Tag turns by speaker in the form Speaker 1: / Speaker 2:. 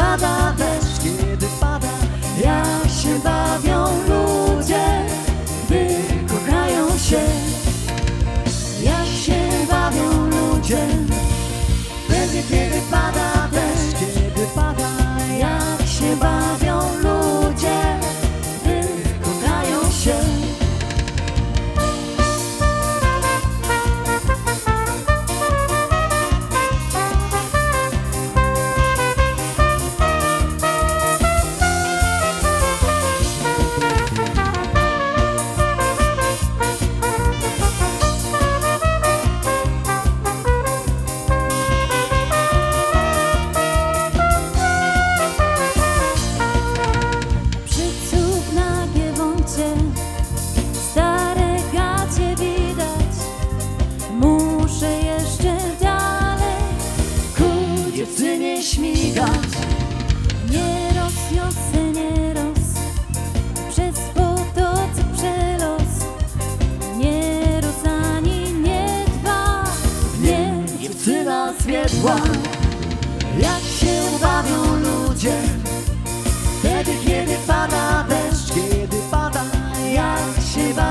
Speaker 1: Father. jedynie śmigać.
Speaker 2: Nie roz, nie roz. Przez potocy przelos. Nie roz ani nie dwa. Nie,
Speaker 1: dziewczyna zwiedła Jak się bawią ludzie? Wtedy, kiedy pada deszcz Kiedy pada, jak się bawią